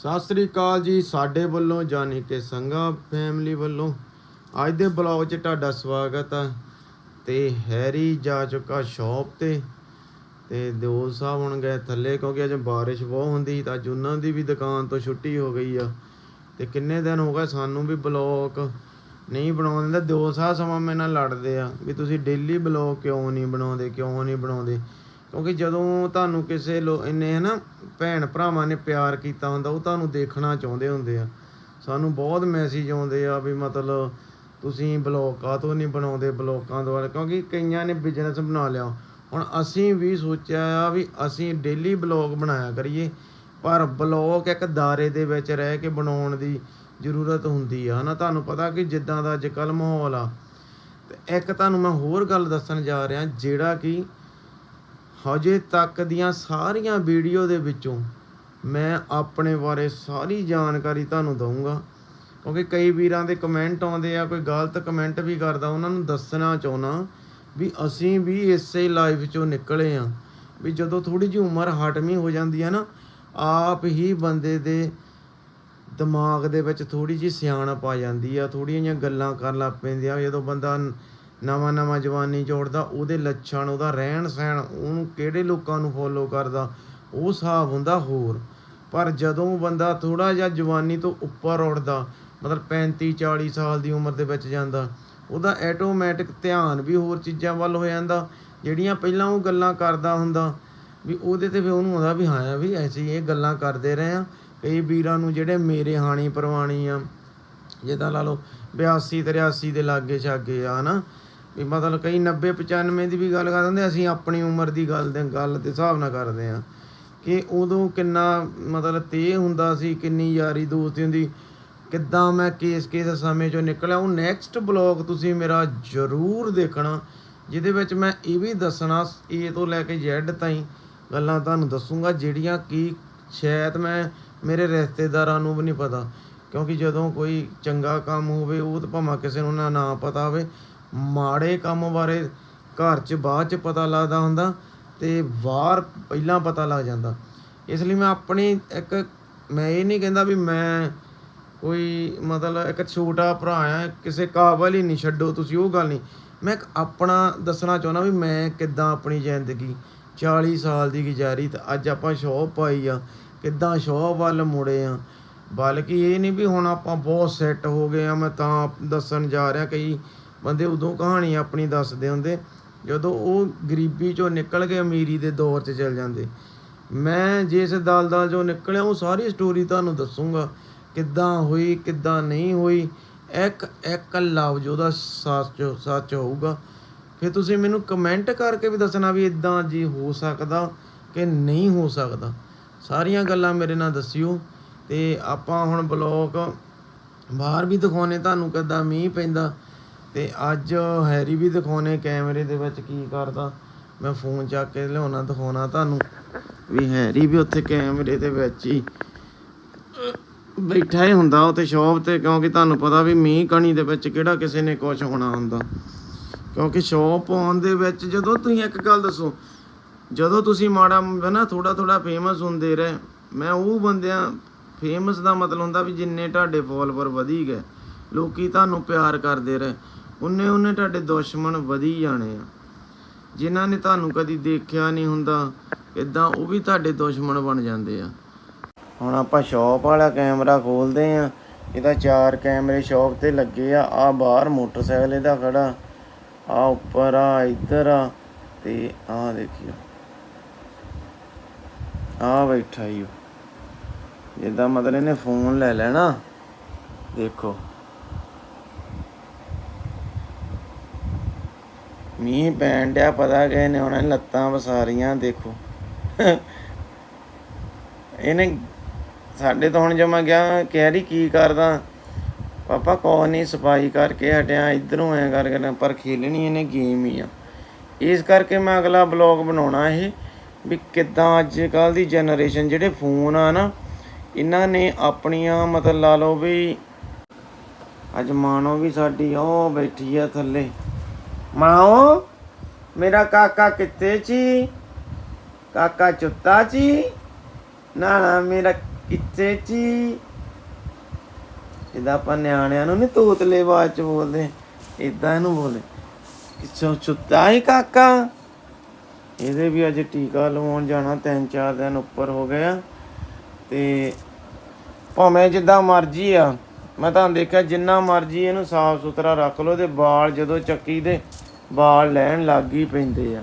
ਸਤਿ ਸ੍ਰੀ ਅਕਾਲ ਜੀ ਸਾਡੇ ਵੱਲੋਂ ਜਾਨੀ ਕਿ ਸੰਗਾ ਫੈਮਿਲੀ ਵੱਲੋਂ। ਅੱਜ ਦੇ ਬਲੌਗ 'ਚ ਤੁਹਾਡਾ ਸਵਾਗਤ ਆ। ਤੇ ਹੈਰੀ ਜਾ ਚੁੱਕਾ ਸ਼ਾਪ ਤੇ। ਤੇ ਦਿਓਲ ਸਾਹਿਬ ਹੁਣ ਗਏ ਥੱਲੇ ਕਿਉਂਕਿ ਅੱਜ ਬਾਰਿਸ਼ ਬਹੁਤ ਹੁੰਦੀ ਤਾਂ ਅੱਜ ਉਹਨਾਂ ਦੀ ਵੀ ਦੁਕਾਨ ਤੋਂ ਛੁੱਟੀ ਹੋ ਗਈ ਆ। ਤੇ ਕਿੰਨੇ ਦਿਨ ਹੋ ਗਏ ਸਾਨੂੰ ਵੀ ਬਲੌਗ ਨਹੀਂ ਬਣਾਉਣ ਦਿੰਦੇ। ਦਿਓਲ ਸਾਹਿਬ ਸਮਾਂ ਮੇਰੇ ਨਾਲ ਲੜਦੇ ਆ ਵੀ ਤੁਸੀਂ ਡੇਲੀ ਬਲੌਗ ਕਿਉਂ ਨਹੀਂ ਬਣਾਉਂਦੇ, ਕਿਉਂ ਨਹੀਂ ਬਣਾਉਂਦੇ? ਕਿਉਂਕਿ ਜਦੋਂ ਤੁਹਾਨੂੰ ਕਿਸੇ ਲੋ, ਇੰਨੇ ਹਨਾ ਭੈਣ ਭਰਾਵਾਂ ਨੇ ਪਿਆਰ ਕੀਤਾ ਹੁੰਦਾ, ਉਹ ਤੁਹਾਨੂੰ ਦੇਖਣਾ ਚਾਹੁੰਦੇ ਹੁੰਦੇ ਆ। ਸਾਨੂੰ ਬਹੁਤ ਮੈਸੇਜ ਆਉਂਦੇ ਆ ਵੀ ਮਤਲਬ ਤੁਸੀਂ ਬਲੌਗ ਤੋਂ ਨਹੀਂ ਬਣਾਉਂਦੇ ਬਲੌਗਾਂ ਦੁਆਰਾ, ਕਿਉਂਕਿ ਕਈਆਂ ਨੇ ਬਿਜ਼ਨਸ ਬਣਾ ਲਿਆ। ਹੁਣ ਅਸੀਂ ਵੀ ਸੋਚਿਆ ਆ ਵੀ ਅਸੀਂ ਡੇਲੀ ਬਲੌਗ ਬਣਾਇਆ ਕਰੀਏ, ਪਰ ਬਲੌਗ ਇੱਕ ਦਾਇਰੇ ਦੇ ਵਿੱਚ ਰਹਿ ਕੇ ਬਣਾਉਣ ਦੀ ਜ਼ਰੂਰਤ ਹੁੰਦੀ ਆ ਹਨਾ। ਤੁਹਾਨੂੰ ਪਤਾ ਕਿ ਜਿੱਦਾਂ ਦਾ ਅੱਜ ਕੱਲ੍ਹ ਮਾਹੌਲ ਆ। ਤੇ ਇੱਕ ਤੁਹਾਨੂੰ ਮੈਂ ਹੋਰ ਗੱਲ ਦੱਸਣ ਜਾ ਰਿਹਾ, ਜਿਹੜਾ ਕਿ ਹਜੇ ਤੱਕ ਦੀਆਂ ਸਾਰੀਆਂ ਵੀਡੀਓ ਦੇ ਵਿੱਚੋਂ ਮੈਂ ਆਪਣੇ ਬਾਰੇ ਸਾਰੀ ਜਾਣਕਾਰੀ ਤੁਹਾਨੂੰ ਦਊਂਗਾ। ਕਿਉਂਕਿ ਕਈ ਵੀਰਾਂ ਦੇ ਕਮੈਂਟ ਆਉਂਦੇ ਆ, ਕੋਈ ਗਲਤ ਕਮੈਂਟ ਵੀ ਕਰਦਾ, ਉਹਨਾਂ ਨੂੰ ਦੱਸਣਾ ਚਾਹੁੰਦਾ ਵੀ ਅਸੀਂ ਵੀ ਇਸੇ ਲਾਈਫ ਚੋਂ ਨਿਕਲੇ ਆ ਵੀ ਜਦੋਂ ਥੋੜੀ ਜਿਹੀ ਉਮਰ ਹਟਮੀ ਹੋ ਜਾਂਦੀ ਹੈ ਨਾ, ਆਪ ਹੀ ਬੰਦੇ ਦੇ ਦਿਮਾਗ ਦੇ ਵਿੱਚ ਥੋੜੀ ਜਿਹੀ ਸਿਆਣਪ ਆ ਜਾਂਦੀ ਆ ਥੋੜੀਆਂ ਜਿਹੀਆਂ ਗੱਲਾਂ ਕਰਨ ਲੱਗ ਪੈਂਦੀਆਂ ਜਦੋਂ ਬੰਦਾ ਨਵਾਂ ਨਵਾਂ ਜਵਾਨੀ ਜੋੜਦਾ ਉਹਦੇ ਲੱਛਣ, ਉਹਦਾ ਰਹਿਣ ਸਹਿਣ, ਉਹਨੂੰ ਕਿਹੜੇ ਲੋਕਾਂ ਨੂੰ ਫੋਲੋ ਕਰਦਾ, ਉਹ ਹਿਸਾਬ ਹੁੰਦਾ ਹੋਰ। ਪਰ ਜਦੋਂ ਬੰਦਾ ਥੋੜਾ ਜਿਹਾ ਜਵਾਨੀ ਤੋਂ ਉੱਪਰ ਉੱਠਦਾ ਮਤਲਬ 35 40 ਸਾਲ ਦੀ ਉਮਰ ਦੇ ਵਿੱਚ ਜਾਂਦਾ, ਉਹਦਾ ਆਟੋਮੈਟਿਕ ਧਿਆਨ ਵੀ ਹੋਰ ਚੀਜ਼ਾਂ ਵੱਲ ਹੋ ਜਾਂਦਾ, ਜਿਹੜੀਆਂ ਪਹਿਲਾਂ ਉਹ ਗੱਲਾਂ ਕਰਦਾ ਹੁੰਦਾ, ਵੀ ਉਹਦੇ ਤੇ ਫਿਰ ਉਹਨੂੰ ਆਉਂਦਾ ਵੀ ਹਾਂ ਵੀ ਐਸੀ ਇਹ ਗੱਲਾਂ ਕਰਦੇ ਰਹੇ ਆ ਕਈ ਵੀਰਾਂ ਨੂੰ ਜਿਹੜੇ ਮੇਰੇ ਹਾਣੀ ਪ੍ਰਵਾਣੀ ਆ, ਜਿੱਦਾਂ ਲਾ ਲਓ 82 83 ਦੇ ਲਾਗੇ ਛਾਗੇ ਆ, ਹਨਾ? ਵੀ ਮਤਲਬ ਕਈ 90 95 ਦੀ ਵੀ ਗੱਲ ਕਰ ਦਿੰਦੇ ਅਸੀਂ ਆਪਣੀ ਉਮਰ ਦੀ ਗੱਲ ਦੇ ਗੱਲ ਦੇ ਹਿਸਾਬ ਨਾਲ ਕਰਦੇ ਆ। ਕਿ ਉਦੋਂ ਕਿੰਨਾ ਮਤਲਬ ਤੇ ਹੁੰਦਾ ਸੀ, ਕਿੰਨੀ ਯਾਰੀ ਦੋਸਤੀ ਹੁੰਦੀ। ਕਿੱਦਾਂ ਮੈਂ ਕੇਸ ਕੇਸ ਸਮੇਂ ਚੋਂ ਨਿਕਲਿਆ, ਉਹ ਨੈਕਸਟ ਬਲੌਗ ਤੁਸੀਂ ਮੇਰਾ ਜ਼ਰੂਰ ਦੇਖਣਾ, ਜਿਹਦੇ ਵਿੱਚ ਮੈਂ ਇਹ ਵੀ ਦੱਸਣਾ A ਤੋਂ ਲੈ ਕੇ Z ਤਾਈਂ ਗੱਲਾਂ ਤੁਹਾਨੂੰ ਦੱਸੂਗਾ, ਜਿਹੜੀਆਂ ਕਿ ਸ਼ਾਇਦ ਮੈਂ ਮੇਰੇ ਰਿਸ਼ਤੇਦਾਰਾਂ ਨੂੰ ਵੀ ਨਹੀਂ ਪਤਾ। ਕਿਉਂਕਿ ਜਦੋਂ ਕੋਈ ਚੰਗਾ ਕੰਮ ਹੋਵੇ, ਉਹ ਤਾਂ ਭਾਵੇਂ ਕਿਸੇ ਨੂੰ, ਨਾ ਪਤਾ ਹੋਵੇ ਮਾੜੇ ਕੰਮ ਬਾਰੇ ਘਰ 'ਚ ਬਾਅਦ 'ਚ ਪਤਾ ਲੱਗਦਾ ਹੁੰਦਾ ਤੇ ਬਾਹਰ ਪਹਿਲਾਂ ਪਤਾ ਲੱਗ ਜਾਂਦਾ। ਇਸ ਲਈ ਮੈਂ ਆਪਣੀ ਇੱਕ, ਮੈਂ ਇਹ ਨਹੀਂ ਕਹਿੰਦਾ ਵੀ ਮੈਂ ਕੋਈ ਮਤਲਬ ਇੱਕ ਛੋਟਾ ਭਰਾ ਆ, ਕਿਸੇ ਕਾਬਲ ਹੀ ਨਹੀਂ ਛੱਡੋ ਤੁਸੀਂ, ਉਹ ਗੱਲ ਨਹੀਂ। ਮੈਂ ਇੱਕ ਆਪਣਾ ਦੱਸਣਾ ਚਾਹੁੰਦਾ ਵੀ ਮੈਂ ਕਿੱਦਾਂ ਆਪਣੀ ਜ਼ਿੰਦਗੀ 40 ਸਾਲ ਦੀ ਗੁਜ਼ਾਰੀ ਤੇ ਅੱਜ ਆਪਾਂ ਸ਼ੌਪ ਪਾਈ ਆ, ਕਿੱਦਾਂ ਸ਼ੌਪ ਵੱਲ ਮੁੜੇ ਆ। ਬਲਕਿ ਇਹ ਨਹੀਂ ਵੀ ਹੁਣ ਆਪਾਂ ਬਹੁਤ ਸੈੱਟ ਹੋ ਗਏ ਆ, ਮੈਂ ਤਾਂ ਦੱਸਣ ਜਾ ਰਿਹਾ ਕਈ ਬੰਦੇ ਉਦੋਂ ਕਹਾਣੀ ਆਪਣੀ ਦੱਸਦੇ ਹੁੰਦੇ, ਜਦੋਂ ਉਹ ਗਰੀਬੀ ਚੋਂ ਨਿਕਲ ਕੇ ਅਮੀਰੀ ਦੇ ਦੌਰ 'ਚ ਚਲ ਜਾਂਦੇ। ਮੈਂ ਜਿਸ ਦਲਦਲ ਚੋਂ ਨਿਕਲਿਆ, ਉਹ ਸਾਰੀ ਸਟੋਰੀ ਤੁਹਾਨੂੰ ਦੱਸੂਗਾ। ਕਿੱਦਾਂ ਹੋਈ, ਕਿੱਦਾਂ ਨਹੀਂ ਹੋਈ, ਇੱਕ ਇੱਕ ਲਫ਼ਜ਼ ਉਹਦਾ ਸੱਚ ਸੱਚ ਹੋਊਗਾ। ਫਿਰ ਤੁਸੀਂ ਮੈਨੂੰ ਕਮੈਂਟ ਕਰਕੇ ਵੀ ਦੱਸਣਾ ਵੀ ਇਦਾਂ ਜੀ ਹੋ ਸਕਦਾ ਕਿ ਨਹੀਂ ਹੋ ਸਕਦਾ। ਸਾਰੀਆਂ ਗੱਲਾਂ ਮੇਰੇ ਨਾਲ ਦੱਸਿਓ। ਤੇ ਆਪਾਂ ਹੁਣ ਬਲੌਗ ਬਾਹਰ ਵੀ ਦਿਖਾਉਣੇ, ਤੁਹਾਨੂੰ ਕਿੱਦਾਂ ਮੀਂਹ ਪੈਂਦਾ ਤੇ ਅੱਜ ਹੈਰੀ ਵੀ ਦਿਖਾਉਣੇ ਕੈਮਰੇ ਦੇ ਵਿੱਚ ਕੀ ਕਰਦਾ। ਮੈਂ ਫੋਨ ਚੱਕ ਕੇ ਲਿਆਉਣਾ, ਦਿਖਾਉਣਾ ਤੁਹਾਨੂੰ ਵੀ ਹੈਰੀ ਵੀ ਉੱਥੇ ਕੈਮਰੇ ਦੇ ਵਿੱਚ ਹੀ ਬੈਠਾ ਹੀ ਹੁੰਦਾ ਉੱਥੇ ਸ਼ੌਪ ਤੇ, ਕਿਉਂਕਿ ਤੁਹਾਨੂੰ ਪਤਾ ਵੀ ਮੀਂਹ ਕਣੀ ਦੇ ਵਿੱਚ ਕਿਹੜਾ ਕਿਸੇ ਨੇ ਕੁਝ ਹੋਣਾ ਹੁੰਦਾ। ਕਿਉਂਕਿ ਸ਼ੌਪ ਆਉਣ ਦੇ ਵਿੱਚ ਜਦੋਂ ਤੁਸੀਂ ਇੱਕ ਗੱਲ ਦੱਸੋ, ਜਦੋਂ ਤੁਸੀਂ ਮਾੜਾ ਨਾ ਥੋੜਾ ਥੋੜਾ ਫੇਮਸ ਹੁੰਦੇ ਰਹੇ, ਮੈਂ ਉਹ ਬੰਦਿਆਂ ਫੇਮਸ ਦਾ ਮਤਲਬ ਹੁੰਦਾ ਵੀ ਜਿੰਨੇ ਤੁਹਾਡੇ ਫੋਲੋਵਰ ਵਧੀ ਗਏ, ਲੋਕੀ ਤੁਹਾਨੂੰ ਪਿਆਰ ਕਰਦੇ ਰਹੇ। ਉਹਨੇ ਉਹਨੇ ਤੁਹਾਡੇ ਦੁਸ਼ਮਣ ਵਧੀ ਜਾਣੇ ਆ। ਜਿਨ੍ਹਾਂ ਨੇ ਤੁਹਾਨੂੰ ਕਦੀ ਦੇਖਿਆ ਨਹੀਂ ਹੁੰਦਾ ਇਦਾਂ ਉਹ ਵੀ ਤੁਹਾਡੇ ਦੁਸ਼ਮਣ ਬਣ ਜਾਂਦੇ ਆ। ਹੁਣ ਆਪਾਂ ਸ਼ਾਪ ਵਾਲਾ ਕੈਮਰਾ ਖੋਲਦੇ ਆ, ਇਹਦਾ ਚਾਰ ਕੈਮਰੇ ਸ਼ਾਪ ਤੇ ਲੱਗੇ ਆ ਆ ਬਾਹਰ ਮੋਟਰਸਾਈਕਲ ਇਹਦਾ ਖੜਾ, ਆ ਉੱਪਰ, ਆ ਇੱਧਰ ਆ, ਤੇ ਆ ਦੇਖਿਓ। ਆ ਬੈਠਾ ਹੀ ਓ। ਜਿੱਦਾਂ ਮਤਲਬ ਇਹਨੇ ਫੋਨ ਲੈ ਲੈਣਾ। ਦੇਖੋ। ਮੀਂਹ ਪੈਣ ਡਿਆ, ਪਤਾ ਕਿ ਇਹਨੇ ਨੇ ਲੱਤਾਂ ਵਸਾਰੀਆਂ, ਦੇਖੋ। ਇਹਨੇ ਸਾਡੇ ਤੋਂ ਹੁਣ ਜਮਾ ਗਿਆ, ਕਹਿ ਰਹੀ ਕੀ ਕਰਦਾ? ਪਾਪਾ ਕੋ ਨਹੀਂ, ਸਫ਼ਾਈ ਕਰਕੇ ਹਟਿਆ, ਇਧਰੋਂ ਐ ਕਰਕੇ ਪਰ ਖੇਲਣੀ ਇਹਨੇ ਗੇਮ ਹੀ ਆ। ਇਸ ਕਰਕੇ ਮੈਂ ਅਗਲਾ ਬਲੌਗ ਬਣਾਉਣਾ ਇਹ, ਵੀ ਕਿੱਦਾਂ ਅੱਜ ਕੱਲ ਦੀ ਜਨਰੇਸ਼ਨ ਜਿਹੜੇ ਫੋਨ ਆ ਨਾ, ਇਹਨਾਂ ਨੇ ਆਪਣੀਆਂ ਮਤਲਬ ਲਾ ਲਓ ਵੀ, ਅੱਜ ਮਾਣੋ ਵੀ ਸਾਡੀ ਉਹ ਬੈਠੀ ਆ ਥੱਲੇ। ਮਾਓ, ਮੇਰਾ ਕਾਕਾ ਕਿੱਥੇ ਜੀ? ਕਾਕਾ ਚੁੱਤਾ ਜੀ? ਨਾ ਨਾ ਮੇਰਾ ਕਿੱਥੇ ਚੀ ਇਹਦਾ ਆਪਾਂ ਨਿਆਣਿਆਂ ਨੂੰ ਨਹੀਂ ਤੋਤਲੇ ਆਵਾਜ਼ ਚ ਬੋਲਦੇ ਇਦਾਂ ਇਹਨੂੰ ਬੋਲੇ ਕਿਛੋ ਸੁੱਤਾ ਹੀ ਕਾਕਾ? ਇਹਦੇ ਵੀ ਅੱਜ ਟੀਕਾ ਲਵਾਉਣ ਜਾਣਾ, ਤਿੰਨ ਚਾਰ ਦਿਨ ਉੱਪਰ ਹੋ ਗਿਆ ਤੇ ਭਾਵੇਂ ਜਿੱਦਾਂ ਮਰਜ਼ੀ ਆ, ਮੈਂ ਤਾਂ ਦੇਖਿਆ, ਜਿੰਨਾ ਮਰਜ਼ੀ ਇਹਨੂੰ ਸਾਫ਼ ਸੁਥਰਾ ਰੱਖ ਲਓ ਤੇ ਵਾਲ ਜਦੋਂ ਚੱਕੀ ਦੇ ਵਾਲ ਲੈਣ ਲੱਗ ਹੀ ਪੈਂਦੇ ਆ।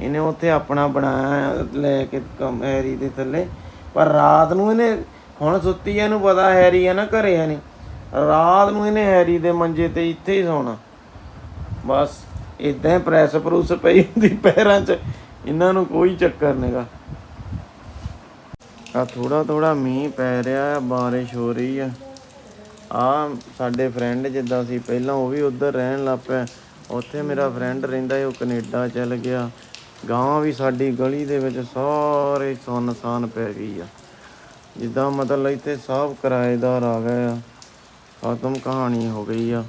ਇਹਨੇ ਉੱਥੇ ਆਪਣਾ ਬਣਾਇਆ ਲੈ ਕੇ ਕਮ- ਹੈਰੀ ਦੇ ਥੱਲੇ। ਪਰ ਰਾਤ ਨੂੰ ਇਹਨੇ ਹੁਣ ਸੁੱਤੀ ਆ, ਇਹਨੂੰ ਪਤਾ ਹੈਰੀ ਆ ਨਾ ਘਰੇ ਆ ਨਹੀਂ ਰਾਤ ਨੂੰ ਇਹਨੇ ਹੈਰੀ ਦੇ ਮੰਜੇ ਤੇ ਇੱਥੇ ਹੀ ਸੌਣਾ। ਬਸ ਇਦਾਂ ਹੀ ਪ੍ਰੈਸ ਪ੍ਰੂਸ ਪਈ ਹੁੰਦੀ ਪੈਰਾਂ 'ਚ। ਇਹਨਾਂ ਨੂੰ ਕੋਈ ਚੱਕਰ ਨਹੀਂਗਾ ਆ ਥੋੜਾ ਥੋੜਾ ਮੀਂਹ ਪੈ ਰਿਹਾ ਆ ਬਾਰਿਸ਼ ਹੋ ਰਹੀ ਆ। ਆ ਸਾਡੇ ਫਰੈਂਡ ਜਿੱਦਾਂ ਸੀ ਪਹਿਲਾਂ ਉਹ ਵੀ ਉੱਧਰ ਰਹਿਣ ਲੱਗ ਪਿਆ। ਉੱਥੇ ਮੇਰਾ ਫਰੈਂਡ ਰਹਿੰਦਾ ਸੀ, ਉਹ ਕੈਨੇਡਾ ਚਲ ਗਿਆ। ਗਾਂ ਵੀ ਸਾਡੀ ਗਲੀ ਦੇ ਵਿੱਚ ਸਾਰੇ ਸੁੰਨਸਾਨ ਪੈ ਗਈ ਆ। ਜਿੱਦਾਂ ਮਤਲਬ ਇੱਥੇ ਸਭ ਕਿਰਾਏਦਾਰ ਆ ਗਏ ਆ। ਖਤਮ ਕਹਾਣੀ ਹੋ ਗਈ ਆ।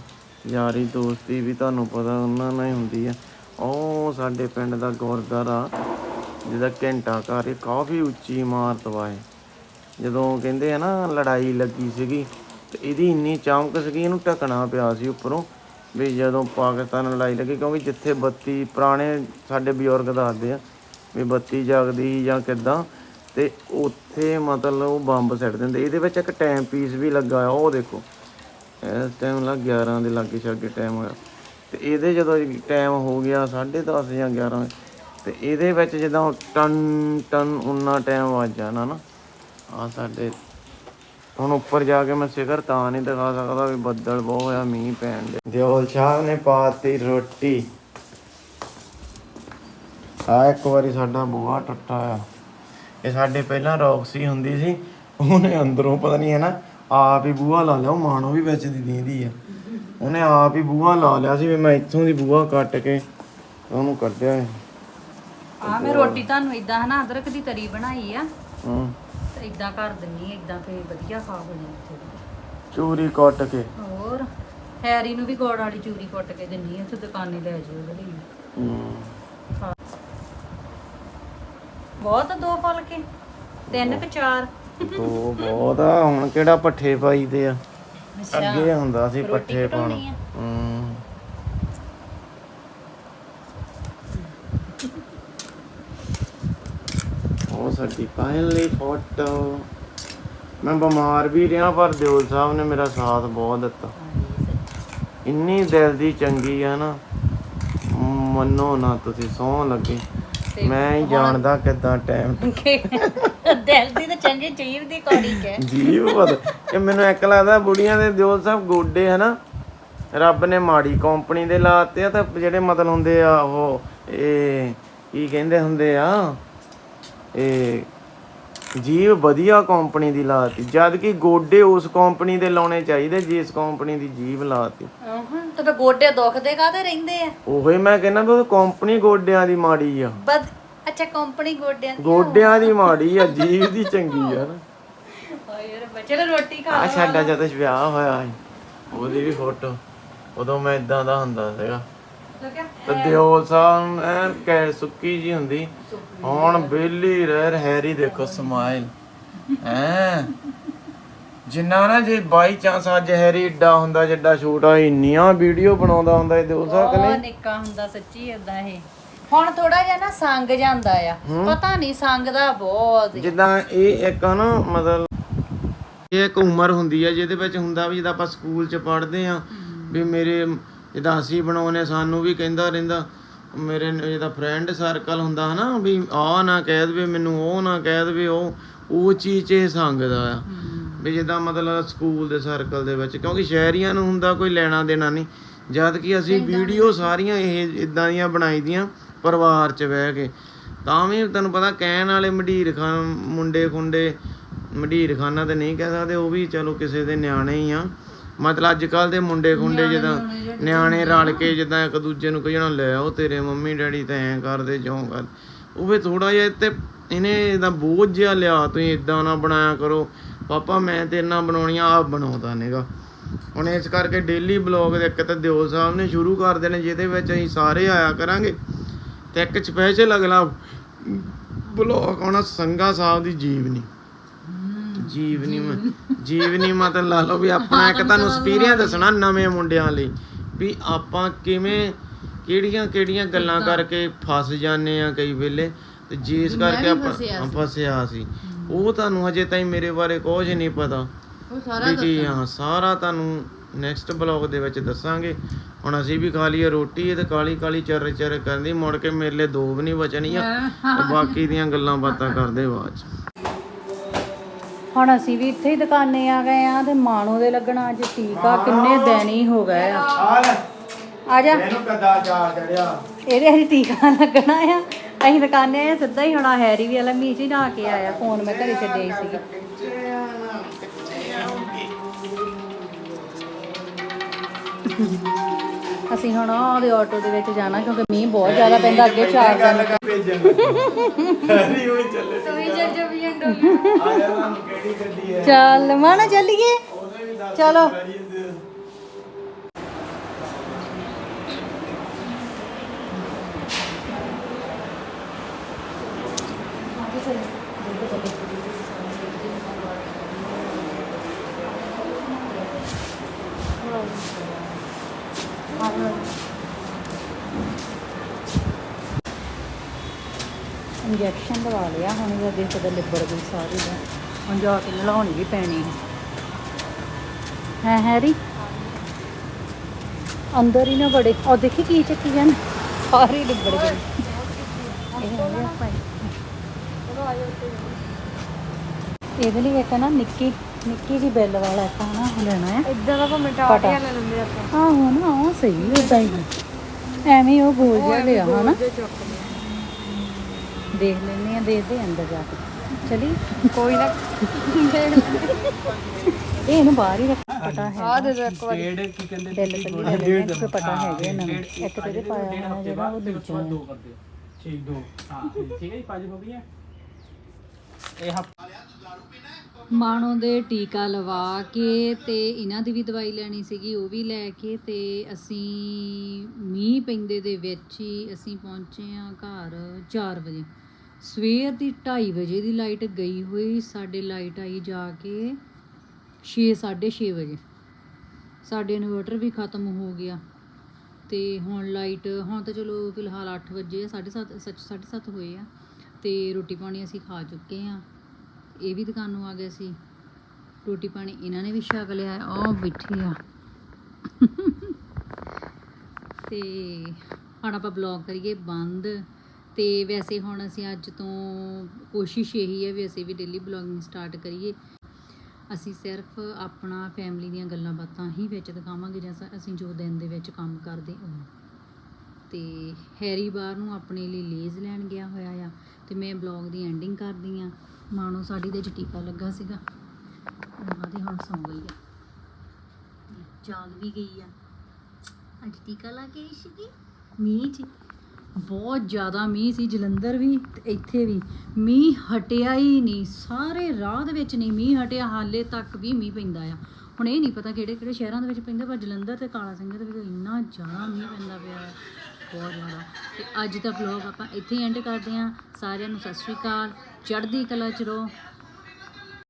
ਯਾਰੀ ਦੋਸਤੀ ਵੀ ਤੁਹਾਨੂੰ ਪਤਾ ਉਹਨਾਂ ਨਾਲ ਹੀ ਹੁੰਦੀ ਆ। ਉਹ ਸਾਡੇ ਪਿੰਡ ਦਾ ਗੁਰਦੁਆਰਾ ਜਿਹਦਾ ਘੰਟਾ ਘਰ ਕਾਫੀ ਉੱਚੀ ਇਮਾਰਤ ਵਾ ਇਹ। ਜਦੋਂ ਕਹਿੰਦੇ ਆ ਨਾ, ਲੜਾਈ ਲੱਗੀ ਸੀਗੀ, ਤੇ ਇਹਦੀ ਇੰਨੀ ਚਮਕ ਸੀਗੀ, ਇਹਨੂੰ ਢਕਣਾ ਪਿਆ ਸੀ ਉੱਪਰੋਂ। ਵੀ ਜਦੋਂ ਪਾਕਿਸਤਾਨ ਨਾਲ ਲੜਾਈ ਲੱਗੀ, ਕਿਉਂਕਿ ਜਿੱਥੇ ਬੱਤੀ ਪੁਰਾਣੇ ਸਾਡੇ ਬਜ਼ੁਰਗ ਦੱਸਦੇ ਆ ਵੀ ਬੱਤੀ ਜਗਦੀ ਜਾਂ ਕਿੱਦਾਂ, ਤੇ ਉੱਥੇ ਮਤਲਬ ਉਹ ਬੰਬ ਸਿੱਟ ਦਿੰਦੇ। ਇਹਦੇ ਵਿੱਚ ਇੱਕ ਟਾਈਮ ਪੀਸ ਵੀ ਲੱਗਾ ਆ, ਉਹ ਦੇਖੋ। ਇਸ ਟਾਈਮ ਲੱਗ 11 ਦੇ ਲਾਗੇ ਛਾਗੇ ਟਾਈਮ ਹੋਇਆ। ਤੇ ਇਹਦੇ ਜਦੋਂ ਟਾਈਮ ਹੋ ਗਿਆ 10:30 ਜਾਂ 11 ਤੇ ਇਹਦੇ ਵਿੱਚ ਜਦੋਂ ਟਨ ਟਨ ਉਨਾ ਟਾਈਮ ਵੱਜ ਜਾਣਾ ਨਾ ਆ ਸਾਡੇ ਹੁਣ ਉੱਪਰ ਜਾ ਕੇ ਮੈਂ ਸਿਖਰ ਤਾਂ ਨਹੀਂ ਦਿਖਾ ਸਕਦਾ ਵੀ ਬੱਦਲ ਬਹੁਤ ਹੋਇਆ ਮੀਂਹ ਪੈਣ ਦੇ ਦਿਓਲ ਸਾਹਿਬ ਨੇ ਪਾਤੀ ਰੋਟੀ। ਆ ਇੱਕ ਵਾਰੀ ਸਾਡਾ ਬੂਹਾ ਟੁੱਟਾ ਆ। ਇਹ ਸਾਡੇ ਪਹਿਲਾਂ ਰੌਕਸੀ ਹੁੰਦੀ ਸੀ। ਉਹਨੇ ਅੰਦਰੋਂ ਪਤਾ ਨਹੀਂ ਹੈ ਨਾ ਆਪ ਹੀ ਬੂਹਾ ਲਾ ਲਿਆ। ਉਹ ਮਾਣੋ ਵੀ ਵਿੱਚ ਦੀ ਦੀਂਦੀ ਆ। ਉਹਨੇ ਆਪ ਹੀ ਬੂਹਾ ਲਾ ਲਿਆ ਸੀ ਵੀ ਮੈਂ ਇੱਥੋਂ ਦੀ ਬੂਹਾ ਕੱਟ ਕੇ ਉਹਨੂੰ ਕੱਢਿਆ ਆ ਮੈਂ ਰੋਟੀ ਤੁਹਾਨੂੰ ਇਦਾਂ ਹਨਾ ਅਦਰਕ ਦੀ ਤਰੀ ਬਣਾਈ ਆ। ਹੂੰ। ਇਦਾਂ ਕਰ ਦਿੰਨੀ ਇਦਾਂ ਫੇ ਵਧੀਆ ਖਾ ਹੋ ਜਾਂਦੀ ਥੋੜੀ ਚੂਰੀ ਕੱਟ ਕੇ। ਹੋਰ ਹੈਰੀ ਨੂੰ ਵੀ ਗੋੜ ਵਾਲੀ ਚੂਰੀ ਕੁੱਟ ਕੇ ਦਿੰਨੀ ਆ ਤੇ ਦੁਕਾਨੇ ਲੈ ਜਾਓ ਉਹਦੇ ਲਈ। ਹੂੰ। ਬਹੁਤ ਆ ਦੋ ਫੁਲਕੇ? ਤਿੰਨ ਕਿ ਚਾਰ? ਉਹ ਬਹੁਤ ਆ ਹੁਣ ਕਿਹੜਾ ਪੱਠੇ ਪਾਈਦੇ ਆ? ਅੱਗੇ ਹੁੰਦਾ ਸੀ ਰੋਟੀ ਪੱਠੇ ਪਾਉਣ। ਘਟਾਉਣੀ ਆ? ਸਾਡੀ ਫਾਈਨਲੀ ਫੋਟੋ ਮੈਂ ਬਿਮਾਰ ਵੀ ਰਿਹਾ ਪਰ ਦਿਓਲ ਸਾਹਿਬ ਨੇ ਮੇਰਾ ਸਾਥ ਬਹੁਤ ਦਿੱਤਾ। ਇੰਨੀ ਦਿਲ ਦੀ ਚੰਗੀ ਆ ਨਾ ਮੰਨੋ ਨਾ ਤੁਸੀਂ ਸੌਂ ਲੱਗੇ। ਮੈਂ ਹੀ ਜਾਣਦਾ ਕਿਦਾਂ ਟਾਈਮ ਦਿਲ ਦੀ ਤਾਂ ਚੰਗੀ ਜੀਵ ਦੀ ਕੌੜੀ ਹੈ ਜੀਵ ਪਤਾ ਇਹ ਮੈਨੂੰ ਇੱਕ ਲੱਗਦਾ ਬੁੜੀਆਂ ਦੇ ਦਿਓਲ ਸਾਹਿਬ ਗੋਡੇ ਹਨਾ ਰੱਬ ਨੇ ਮਾੜੀ ਕੰਪਨੀ ਦੇ ਲਾਤੇ ਆ ਤਾਂ ਜਿਹੜੇ ਮਤਲਬ ਹੁੰਦੇ ਆ ਉਹ ਇਹ ਕੀ ਕਹਿੰਦੇ ਹੁੰਦੇ ਆ? ਇਹ ਜੀਵ ਵਧੀਆ ਕੰਪਨੀ ਦੀ ਲਾਤੀ। ਜਦ ਕਿ ਗੋਡੇ ਉਸ ਕੰਪਨੀ ਦੇ ਲਾਉਣੇ ਚਾਹੀਦੇ ਜਿਸ ਕੰਪਨੀ ਦੀ ਜੀਵ ਲਾਤੀ। ਹਾਂ ਤੇ ਫੇ ਗੋਡੇ ਦੁਖਦੇ ਕਾਦੇ ਰਹਿੰਦੇ ਆ? ਉਹੀ ਮੈਂ ਕਹਿੰਦਾ ਵੀ ਉਹ ਕੰਪਨੀ ਗੋਡਿਆਂ ਦੀ ਮਾੜੀ ਆ। ਬਦ ਅੱਛਾ ਕੰਪਨੀ ਗੋਡਿਆਂ ਦੀ ਗੋਡਿਆਂ ਦੀ ਮਾੜੀ ਆ ਜੀਵ ਦੀ ਚੰਗੀ ਆ ਨਾ। ਓਏ ਯਾਰ ਬੱਚੇ ਨੇ ਰੋਟੀ ਖਾ ਆ ਸਾਡਾ ਜਦੋਂ ਵਿਆਹ ਹੋਇਆ ਸੀ ਉਹਦੀ ਵੀ ਫੋਟੋ ਉਦੋਂ ਮੈਂ ਇਦਾਂ ਦਾ ਹੁੰਦਾ ਸੀਗਾ। ਤੇ ਦਿਓਲ ਸਾਹਿਬ ਐਨ ਕੈ ਸੁੱਕੀ ਜੀ ਹੁੰਦੀ ਹੁਣ ਬੇਲੀ ਰਹਿ ਹੈਰੀ ਦੇਖੋ ਸਮਾਈਲ। ਐ। ਜਿੰਨਾ ਨਾ ਜੇ ਬਾਈ ਚਾਂਸ ਅੱਜ ਹੈਰੀ ਏਡਾ ਹੁੰਦਾ ਜਿੱਡਾ ਛੋਟਾ ਇੰਨੀਆਂ ਵੀਡੀਓ ਬਣਾਉਂਦਾ ਹੁੰਦਾ ਇਹ ਦਿਓਲ ਸਾਹਿਬ ਉਹ ਨਿੱਕਾ ਹੁੰਦਾ ਸੱਚੀ ਏਦਾਂ ਇਹ। ਹੁਣ ਥੋੜਾ ਜਿਹਾ ਨਾ ਸੰਗ ਜਾਂਦਾ ਆ। ਪਤਾ ਨਹੀਂ ਸੰਗ ਦਾ ਬਹੁਤ ਹੀ। ਜਿੱਦਾਂ ਇਹ ਇੱਕ ਨਾ ਮਤਲਬ ਇਹ ਇੱਕ ਉਮਰ ਹੁੰਦੀ ਹੈ ਜਿਹਦੇ ਵਿੱਚ ਹੁੰਦਾ ਵੀ ਜਦੋਂ ਆਪਾਂ ਸਕੂਲ 'ਚ ਪੜ੍ਹਦੇ ਆ ਵੀ ਮੇਰੇ ਜਿੱਦਾਂ ਅਸੀਂ ਬਣਾਉਨੇ ਸਾਨੂੰ ਵੀ ਕਹਿੰਦਾ ਰਹਿੰਦਾ ਮੇਰੇ ਜਿਹਦਾ ਫਰੈਂਡ ਸਰਕਲ ਹੁੰਦਾ ਹਨਾ ਵੀ ਆਹ ਨਾ ਕਹਿ ਦੇਵੇ ਮੈਨੂੰ ਉਹ ਨਾ ਕਹਿ ਦੇਵੇ ਉਹ ਉਹ ਚੀਜ਼ 'ਚ ਇਹ ਸੰਗਦਾ ਆ। ਵੀ ਜਿੱਦਾਂ ਮਤਲਬ ਸਕੂਲ ਦੇ ਸਰਕਲ ਦੇ ਵਿੱਚ ਕਿਉਂਕਿ ਸ਼ਹਿਰੀਆਂ ਨੂੰ ਹੁੰਦਾ ਕੋਈ ਲੈਣਾ ਦੇਣਾ ਨਹੀਂ। ਜਦ ਕਿ ਅਸੀਂ ਵੀਡੀਓ ਸਾਰੀਆਂ ਇਹ ਇਦਾਂ ਦੀਆਂ ਬਣਾਈ ਦੀਆਂ ਪਰਿਵਾਰ 'ਚ ਬਹਿ ਕੇ। ਤਾਂ ਵੀ ਤੈਨੂੰ ਪਤਾ ਕਹਿਣ ਵਾਲੇ ਮਢੀਰ ਖਾਨ ਮੁੰਡੇ ਖੁੰਡੇ ਮਢੀਰ ਖਾਨਾ ਤੇ ਨਹੀਂ ਕਹਿ ਸਕਦੇ ਉਹ ਵੀ ਚਲੋ ਕਿਸੇ ਦੇ ਨਿਆਣੇ ਹੀ ਆ। ਮਤਲਬ ਅੱਜ ਕੱਲ ਦੇ ਮੁੰਡੇ ਖੁੰਡੇ ਜਿੱਦਾਂ ਨਿਆਣੇ ਰਲ ਕੇ ਜਿੱਦਾਂ ਇੱਕ ਦੂਜੇ ਨੂੰ ਕਹਿਣਾ ਲੈ ਆਓ ਤੇਰੇ ਮੰਮੀ ਡੈਡੀ ਤਾਂ ਐਂ ਕਰਦੇ ਜਿਉਂ ਕਰ ਉਹ ਵੀ ਥੋੜਾ ਜਿਹਾ ਤੇ ਇਹਨੇ ਇਹਦਾ ਬੋਝ ਜਿਹਾ ਲਿਆ ਤੁਸੀਂ ਇਦਾਂ ਨਾ ਬਣਾਇਆ ਕਰੋ। ਪਾਪਾ ਮੈਂ ਤੇਰੇ ਨਾਲ ਬਣਾਉਣੀਆਂ ਆਪ ਬਣਾਉਂਦਾ ਨੇਗਾ ਹੁਣ ਇਸ ਕਰਕੇ ਡੇਲੀ ਬਲੌਗ ਦੇ ਇੱਕ ਤਾਂ ਦਿਓਲ ਸਾਹਿਬ ਨੇ ਸ਼ੁਰੂ ਕਰ ਦੇਣੇ ਜਿਹਦੇ ਵਿੱਚ ਅਸੀਂ ਸਾਰੇ ਆਇਆ ਕਰਾਂਗੇ। ਤੇ ਇੱਕ ਸਪੈਸ਼ਲ ਅਗਲਾ ਬਲੌਗ ਆਉਣਾ ਸੰਗਾ ਸਾਹਿਬ ਦੀ ਜੀਵਨੀ। ਜੀਵਨੀ ਮ- ਜੀਵਨੀ ਮਤਲਬ ਲਾ ਲਓ ਵੀ ਆਪਣਾ ਇੱਕ ਤੁਹਾਨੂੰ ਐਕਸਪੀਰੀਅੰਸ ਦੱਸਣਾ ਨਵੇਂ ਮੁੰਡਿਆਂ ਲਈ ਵੀ ਆਪਾਂ ਕਿਵੇਂ ਕਿਹੜੀਆਂ ਕਿਹੜੀਆਂ ਗੱਲਾਂ ਕਰਕੇ ਫਸ ਜਾਂਦੇ ਆ ਕਈ ਵੇਲੇ ਤੇ ਜਿਸ ਕਰਕੇ ਆਪਾਂ ਫਸਿਆ ਸੀ। ਉਹ ਤੁਹਾਨੂੰ ਹਜੇ ਤਾਈਂ ਮੇਰੇ ਬਾਰੇ ਕੁਝ ਨਹੀਂ ਪਤਾ। ਉਹ ਸਾਰਾ ਹਾਂ ਸਾਰਾ ਤੁਹਾਨੂੰ ਨੈਕਸਟ ਬਲੌਗ ਦੇ ਵਿੱਚ ਦੱਸਾਂਗੇ। ਹੁਣ ਅਸੀਂ ਵੀ ਖਾ ਲਈਏ ਰੋਟੀ ਤੇ ਕਾਲੀ ਕਾਲੀ ਚਰ ਚਰ ਕਰਦੀ ਮੁੜ ਕੇ ਮੇਰੇ ਲਈ ਦੋ ਵੀ ਨਹੀਂ ਬਚਣੀਆਂ। ਤੇ ਬਾਕੀ ਦੀਆਂ ਗੱਲਾਂ ਬਾਤਾਂ ਕਰਦੇ ਬਾਅਦ ਚ। ਹੁਣ ਅਸੀਂ ਵੀ ਇੱਥੇ ਹੀ ਦੁਕਾਨੇ ਆ ਗਏ ਆ ਤੇ ਮਾਣੋ ਦੇ ਲੱਗਣਾ ਅੱਜ ਟੀਕਾ ਕਿੰਨੇ ਦਿਨ ਹੀ ਹੋ ਗਏ ਆ। ਆ ਜਾ। ਇਹਨੂੰ ਕਦਾ ਜਾ ਚੜਿਆ। ਇਹਦੇ ਅਸੀਂ ਟੀਕਾ ਲੱਗਣਾ ਆ। ਅਸੀਂ ਦੁਕਾਨੇ ਆਏ ਸਿੱਧਾ ਹੀ ਹੁਣ ਹੈਰੀ ਵੀ ਵਾਲਾ ਮੀਚ ਹੀ ਨਾ ਕੇ ਆਇਆ। ਫੋਨ ਮੈਂ ਘਰੇ ਛੱਡੇ ਸੀਗੇ ਅਸੀਂ ਹੁਣ ਉਹਦੇ ਆਟੋ ਦੇ ਵਿੱਚ ਜਾਣਾ ਕਿਉਂਕਿ ਮੀਂਹ ਬਹੁਤ ਜ਼ਿਆਦਾ ਪੈਂਦਾ ਅੱਗੇ ਚਾਰ ਦਿਨ। ਭੇਜਣ ਹਰੀ ਹੋਈ ਚੱਲੇ ਤੂੰ ਵੀ ਚੱਲ ਜਾ ਵੀ ਆ ਜਾ ਤੁਹਾਨੂੰ ਕਿਹੜੀ ਗੱਡੀ ਹੈ? ਚੱਲ ਮਾਣਾ ਚੱਲੀਏ। ਦੱਸ ਚਲੋ ਇੰਜੈਕਸ਼ਨ ਲਵਾ ਲਿਆ ਹੁਣ ਇਹ ਦੇਖ ਤੇ ਲਿਬੜ ਗਈ ਸਾਰੀ ਦਾ। ਹੁਣ ਜਾ ਕੇ ਨਲਾਉਣੀ ਵੀ ਪੈਣੀ ਹੈ। ਹੈ ਹੈਰੀ? ਅੰਦਰ ਹੀ ਨਾ ਬੜੇ ਉਹ ਦੇਖੀ ਕੀ ਚੱਕੀ ਜਾਨ ਸਾਰੀ ਲਿਬੜ ਗਈ। ਇਹਦੇ ਲਈ ਇੱਕ ਨਾ ਨਿੱਕੀ ਨਿੱਕੀ ਜੀ ਬੈਲ ਵਾਲਾ ਇੱਕ ਨਾ ਲੈਣਾ ਹੈ ਇਦਾਂ ਦਾ ਭਾਵੇਂ ਟਾਟੀਆਂ ਲੈ ਲੈਂਦੇ ਆਪਾਂ। ਆਹੋ ਨਾ ਉਹ ਸਹੀ ਉਦਾਂ ਹੀ ਐਵੇਂ ਉਹ ਗੋਲ ਜਿਹਾ ਲਿਆ ਹਨਾ? ਜੇ ਦੇਖ ਲੈਨੇ ਆ ਦੇਖਦੇ ਆ ਅੰਦਰ ਜਾ ਕੇ। ਚਲੀ? ਕੋਈ ਨਾ। ਇਹ ਇਹਨੂੰ ਬਾਹਰ ਹੀ ਰੱਖ ਪਤਾ ਹੈ ਆ ਦੇ ਦੋ ਇੱਕ ਵਾਰੀ। ਬਿੱਲ ਤੇ ਲੈ ਲੈਣੇ ਕਿਉਂਕਿ ਪਤਾ ਹੈਗੇ ਨਾ। ਇੱਕ ਤੇ ਪਾਇਆ ਹੋਇਆ ਜਿਹੜਾ ਉਹ ਦੂਜਾ ਹੈ। ਠੀਕ ਦੋ। ਹਾਂ ਠੀਕ। ਹੈ ਜੀ ਪੰਜ ਹੋ ਗਈਆਂ ਇਹ ਹਫ ਮਾਣੋ ਦੇ ਟੀਕਾ ਲਵਾ ਕੇ ਤੇ ਇਹਨਾਂ ਦੀ ਵੀ ਦਵਾਈ ਲੈਣੀ ਸੀਗੀ ਉਹ ਵੀ ਲੈ ਕੇ ਤੇ ਅਸੀਂ ਮੀਂਹ ਪੈਂਦੇ ਦੇ ਵਿੱਚ ਹੀ ਅਸੀਂ ਪਹੁੰਚੇ ਆ ਘਰ 4 ਵਜੇ। ਸਵੇਰ ਦੀ 2:30 ਵਜੇ ਦੀ ਲਾਈਟ ਗਈ ਹੋਈ, ਸਾਡੇ ਲਾਈਟ ਆਈ ਜਾ ਕੇ 6 6:30 ਵਜੇ। ਸਾਡੇ ਇਨਵਰਟਰ ਵੀ ਖਤਮ ਹੋ ਗਿਆ ਤੇ ਹੁਣ ਲਾਈਟ, ਹੁਣ ਤਾਂ ਚਲੋ ਫਿਲਹਾਲ 8 ਵਜੇ 7:30 ਸੱਚ 7:30 ਹੋਏ ਆ ਤੇ ਰੋਟੀ ਪਾਣੀ ਅਸੀਂ ਖਾ ਚੁੱਕੇ ਆ। ਇਹ ਵੀ ਦੁਕਾਨੋਂ ਆ ਗਏ ਸੀ। ਰੋਟੀ ਪਾਣੀ ਇਹਨਾਂ ਨੇ ਵੀ ਛਕ ਲਿਆ ਉਹ ਬੈਠੇ ਆ। ਤੇ ਹੁਣ ਆਪਾਂ ਬਲੌਗ ਕਰੀਏ ਬੰਦ। ਤੇ ਵੈਸੇ ਹੁਣ ਅਸੀਂ ਅੱਜ ਤੋਂ ਕੋਸ਼ਿਸ਼ ਇਹੀ ਹੈ ਵੀ ਅਸੀਂ ਵੀ ਡੇਲੀ ਬਲੌਗਿੰਗ ਸਟਾਰਟ ਕਰੀਏ। ਅਸੀਂ ਸਿਰਫ ਆਪਣਾ ਫੈਮਿਲੀ ਦੀਆਂ ਗੱਲਾਂ ਬਾਤਾਂ ਹੀ ਵਿੱਚ ਦਿਖਾਵਾਂਗੇ ਜਾਂ ਸ- ਅਸੀਂ ਜੋ ਦਿਨ ਦੇ ਵਿੱਚ ਕੰਮ ਕਰਦੇ ਉਹ ਤੇ ਹੈਰੀ ਬਾਹਰ ਨੂੰ ਆਪਣੇ ਲਈ ਲੇਜ਼ ਲੈਣ ਗਿਆ ਹੋਇਆ ਆ ਤੇ ਮੈਂ ਬਲੌਗ ਦੀ ਐਂਡਿੰਗ ਕਰਦੀ ਆ ਮਾਣੋ ਸਾਡੀ ਦੇ ਚ ਟੀਕਾ ਲੱਗਾ ਸੀਗਾ। ਉਹਨਾਂ ਦੀ ਹੁਣ ਸੌਂ ਗਈ ਆ। ਜਾਗ ਵੀ ਗਈ ਆ। ਅੱਜ ਟੀਕਾ ਲਾ ਕੇ ਆਈ ਸੀਗੀ। ਮੀਂਹ ਚ। ਬਹੁਤ ਜ਼ਿਆਦਾ ਮੀਂਹ ਸੀ, ਜਲੰਧਰ ਵੀ ਤੇ ਇੱਥੇ ਵੀ। ਮੀਂਹ ਹਟਿਆ ਹੀ ਨਹੀਂ, ਸਾਰੇ ਰਾਹ ਦੇ ਵਿੱਚ ਨਹੀਂ ਮੀਂਹ ਹਟਿਆ, ਹਾਲੇ ਤੱਕ ਵੀ ਮੀਂਹ ਪੈਂਦਾ ਆ। ਹੁਣ ਇਹ ਨਹੀਂ ਪਤਾ ਕਿਹੜੇ ਕਿਹੜੇ ਸ਼ਹਿਰਾਂ ਦੇ ਵਿੱਚ ਪੈਂਦਾ, ਪਰ ਜਲੰਧਰ ਤੇ ਕਾਲਾ ਸਿੰਘ ਦੇ ਵਿੱਚ ਇੰਨਾ ਜ਼ਿਆਦਾ ਮੀਂਹ ਪੈਂਦਾ ਪਿਆ ਹੈ ਬਹੁਤ ਜ਼ਿਆਦਾ। ਤੇ ਅੱਜ ਦਾ ਵਲੌਗ ਆਪਾਂ ਇੱਥੇ ਐਂਡ ਕਰਦੇ ਹਾਂ। ਸਾਰਿਆਂ ਨੂੰ ਸਤਿ ਸ਼੍ਰੀ ਅਕਾਲ। ਚੜ੍ਹਦੀ ਕਲਾ ਚ ਰਹੋ।